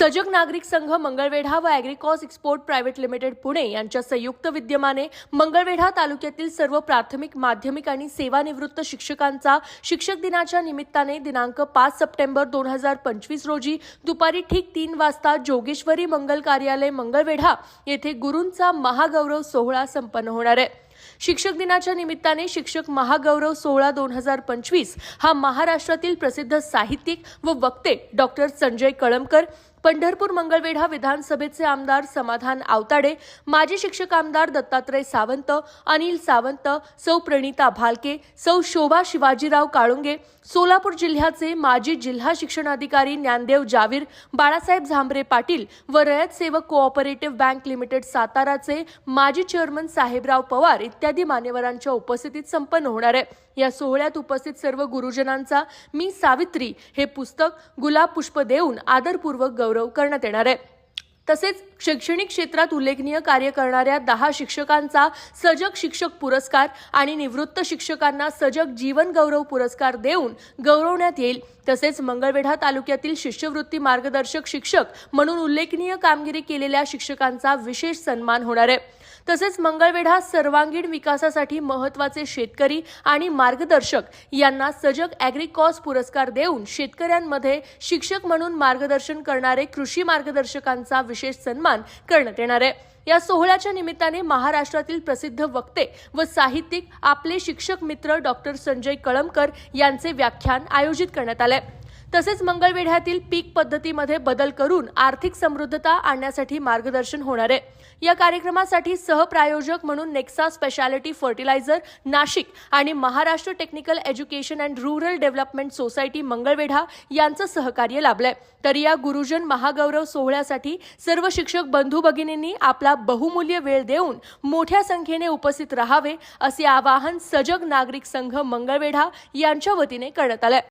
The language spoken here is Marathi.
सजग नागरिक संघ मंगळवेढा व Agricos export private limited Pune यांच्या संयुक्त विद्यमाने मंगळवेढा तालुक्यातील सर्व प्राथमिक माध्यमिक आणि सेवानिवृत्त शिक्षकांचा शिक्षक दिनाच्या निमित्ताने दिनांक पाच सप्टेंबर दोन हजार पंचवीस रोजी दुपारी ठीक तीन वाजता जोगेश्वरी मंगल कार्यालय मंगळवेढा येथे गुरूंचा महागौरव सोहळा संपन्न होणार आहे. शिक्षक दिनाच्या निमित्ताने शिक्षक महागौरव सोहळा दोन हजार पंचवीस हा महाराष्ट्रातील प्रसिद्ध साहित्यिक व वक्ते डॉक्टर संजय कळमकर पंढरपूर मंगळवेढा विधानसभेचे आमदार समाधान आवताडे माजी शिक्षक आमदार दत्तात्रय सावंत अनिल सावंत सौ प्रणिता भालके सौ शोभा शिवाजीराव काळुंगे सोलापूर जिल्ह्याचे माजी जिल्हा शिक्षणाधिकारी ज्ञानदेव जावीर बाळासाहेब झांबरे पाटील व रयत सेवक कोऑपरेटिव्ह बँक लिमिटेड साताराचे माजी चेअरमन साहेबराव पवार इत्यादी मान्यवरांच्या उपस्थितीत संपन्न होणार आहे. या सोहळ्यात उपस्थित सर्व गुरुजनांचा मी सावित्री हे पुस्तक गुलाब पुष्प देऊन आदरपूर्वक गौरव करण्यात येणार आहे. तसेच शैक्षणिक क्षेत्रात उल्लेखनीय कार्य करणाऱ्या दहा शिक्षकांचा सजग शिक्षक पुरस्कार आणि निवृत्त शिक्षकांना सजग जीवन गौरव पुरस्कार देऊन गौरवण्यात येईल. तसेच मंगळवेढा तालुक्यातील शिष्यवृत्ती मार्गदर्शक शिक्षक म्हणून उल्लेखनीय कामगिरी केलेल्या शिक्षकांचा विशेष सन्मान होणार आहे. तसेच मंगळवेढा सर्वांगीण विकासासाठी महत्त्वाचे शेतकरी आणि मार्गदर्शक यांना सजग अॅग्रिकॉस पुरस्कार देऊन शेतकऱ्यांमध्ये शिक्षक म्हणून मार्गदर्शन करणारे कृषी मार्गदर्शकांचा विशेष सन्मान करण्यात येणार आहे. या सोहळ्याच्या निमित्ताने महाराष्ट्रातील प्रसिद्ध वक्ते व साहित्यिक आपले शिक्षक मित्र डॉक्टर संजय कळमकर यांचे व्याख्यान आयोजित करण्यात आले. तसेच मंगळवेढ्यातील पीक पद्धतीमध्ये बदल करून आर्थिक समृद्धता आणण्यासाठी मार्गदर्शन होणार आहे. या कार्यक्रमासाठी सहप्रायोजक म्हणून नेक्सा स्पेशालिटी फर्टिलायझर नाशिक आणि Maharashtra technical education and rural development society Mangalwedha यांचं सहकार्य लाभलंय. तर या गुरुजन महागौरव सोहळ्यासाठी सर्व शिक्षक बंधू भगिनींनी आपला बहुमूल्य वेळ देऊन मोठ्या संख्येने उपस्थित राहावे असे आवाहन सजग नागरिक संघ मंगळवेढा यांच्या वतीने करण्यात आलंय.